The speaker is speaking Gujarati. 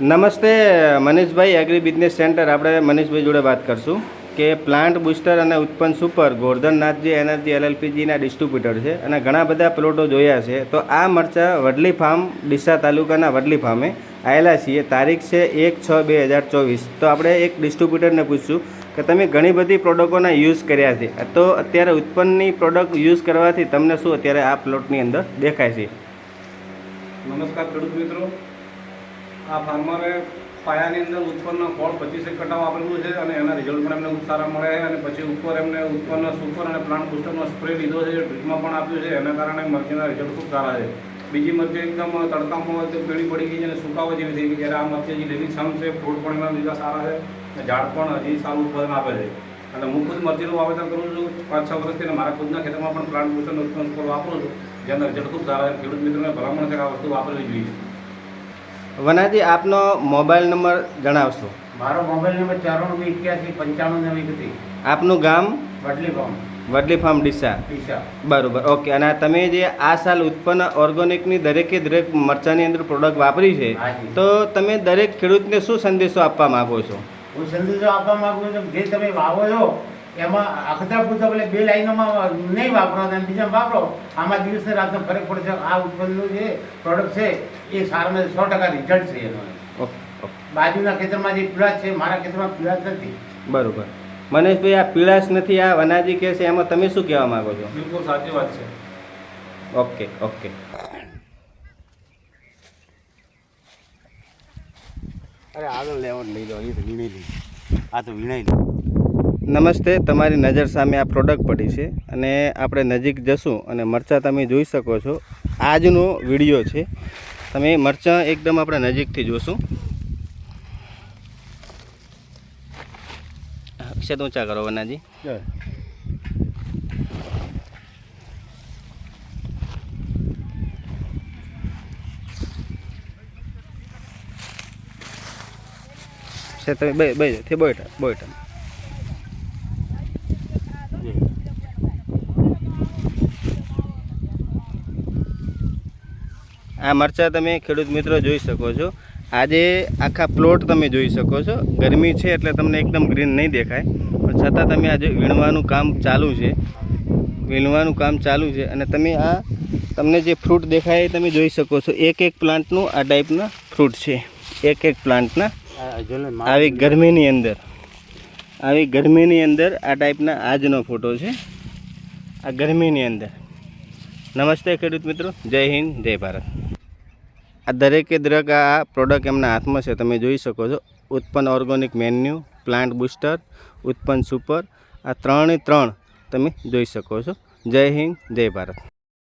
નમસ્તે, મનીષભાઈ એગ્રી બિઝનેસ સેન્ટર આપણે મનીષભાઈ જોડે વાત કરશું કે પ્લાન્ટ બુસ્ટર અને ઉત્પન્ન સુપર ગોરધનનાથજી એનર્જી એલએલપીજીના ડિસ્ટ્રીબ્યુટર છે અને ઘણા બધા પ્લોટો જોયા છે. તો આ મરચાં વડલી ફાર્મ ડીસા તાલુકાના વડલી ફાર્મે આવેલા છીએ. તારીખ છે એક છ બે હજાર ચોવીસ. તો આપણે એક ડિસ્ટ્રીબ્યુટરને પૂછશું કે તમે ઘણી બધી પ્રોડક્ટોના યુઝ કર્યા છે. તો અત્યારે ઉત્પન્નની પ્રોડક્ટ યુઝ કરવાથી તમને શું અત્યારે આ પ્લોટની અંદર દેખાય છે? નમસ્કાર ખેડૂત મિત્રો. આ ફાર્મરે પાયાની અંદર ઉત્પન્ન ફળ પચીસ એક કટા વાપરેલું છે અને એના રિઝલ્ટ પણ એમને સારા મળે છે અને પછી ઉપર એમને ઉત્પન્ન સુપર અને પ્લાન્ટ બુસ્ટરનો સ્પ્રે લીધો છે ડ્રીપમાં પણ આપ્યું છે, એના કારણે મરચીના રિઝલ્ટ ખૂબ સારા છે. બીજી મરચી એકદમ તડકામાં પીળી પડી ગઈ છે અને સુકાવા જેવી થઈ ગઈ જ્યારે આ મરચી હજી લીલી છમ છે ફૂડ પણ એના લીધા સારા છે અને ઝાડ પણ હજી સારું ઉત્પાદન આપે છે. અને હું ખુદ મરચીનું વાવેતર કરું છું પાંચ છ વર્ષથી અને મારા ખુદના ખેતરમાં પણ પ્લાન્ટ બુસ્ટરનો ઉત્પન્ન સ્કોર વાપરું છું, જેના રિઝલ્ટ ખૂબ સારા છે. ખેડૂત મિત્રોને ભલામણ છે આ વસ્તુ વાપરવી જોઈએ. વનાજી આપનો મોબાઈલ નંબર જણાવશો? મારો મોબાઈલ નંબર ચોરાણું એક્યાસી પંચાણું નવી આપનું ગામ? વડલી ફોર્મ. વડલી ફાર્મ ડીસા. બરોબર ઓકે. અને તમે જે આ સાલ ઉત્પન્ન ઓર્ગોનિકની દરેકે દરેક મરચાની અંદર પ્રોડક્ટ વાપરી છે તો તમે દરેક ખેડૂતને શું સંદેશો આપવા માગો છો? હું સંદેશો આપવા માગું છું જે તમે વાવો છો એમાં અખતા પૂછતા એટલે બે લાઈનોમાં નહીં વાપરો અને બીજા વાપરો. આમાં દિવસે રાતનો ફરક પડશે આ ઉત્પન્નનું જે પ્રોડક્ટ છે એ સારામાં સો ટકા રિઝલ્ટ છે એનો. Okay okay. બાજુના ખેતરમાં જે પીળાશ છે મારા ખેતરમાં પીળાશ નથી. બરોબર. મનેશભાઈ આ પીળાશ નથી આ વનાજી કહે છે એમાં તમે શું કહેવા માંગો છો? બિલકુલ સાચી વાત છે. Okay okay. અરે આગળ લેવાનું લઈ લો એ તો વીણાઈ લઈ આ તો વીણાઈ લો. નમસ્તે તમારી નજર સામે આ પ્રોડક્ટ પડી છે અને આપણે નજીક જશું અને મરચાં તમે જોઈ શકો છો. આજનો વીડિયો છે. તમે મરચાં એકદમ આપણે નજીકથી જોશું. અક્ષત ઊંચા કરો વનાજી તમે બે બે બોયટા બોયટા આ મરચાં તમે ખેડૂત મિત્રો જોઈ શકો છો. આજે આખા પ્લોટ તમે જોઈ શકો છો. ગરમી છે એટલે તમને એકદમ ગ્રીન નહીં દેખાય. પણ છતાં તમે આજે વીણવાનું કામ ચાલુ છે. વીણવાનું કામ ચાલુ છે અને તમે આ તમને જે ફ્રૂટ દેખાય તમે જોઈ શકો છો. એક એક પ્લાન્ટનું આ ટાઈપના ફ્રૂટ છે. એક એક પ્લાન્ટના. આવી ગરમીની અંદર. આવી ગરમીની અંદર આ ટાઈપના આજનો ફોટો છે. આ ગરમીની અંદર. નમસ્તે ખેડૂત મિત્રો. જય હિન્દ, જય ભારત. આ દરેકે દરેક આ પ્રોડક્ટ એમના હાથમાં છે. તમે જોઈ શકો છો. ઉત્પન્ન ઓર્ગોનિક મેન્યુ પ્લાન્ટ બુસ્ટર ઉત્પન્ન સુપર આ ત્રણે ત્રણ તમે જોઈ શકો છો. જય હિન્દ, જય ભારત.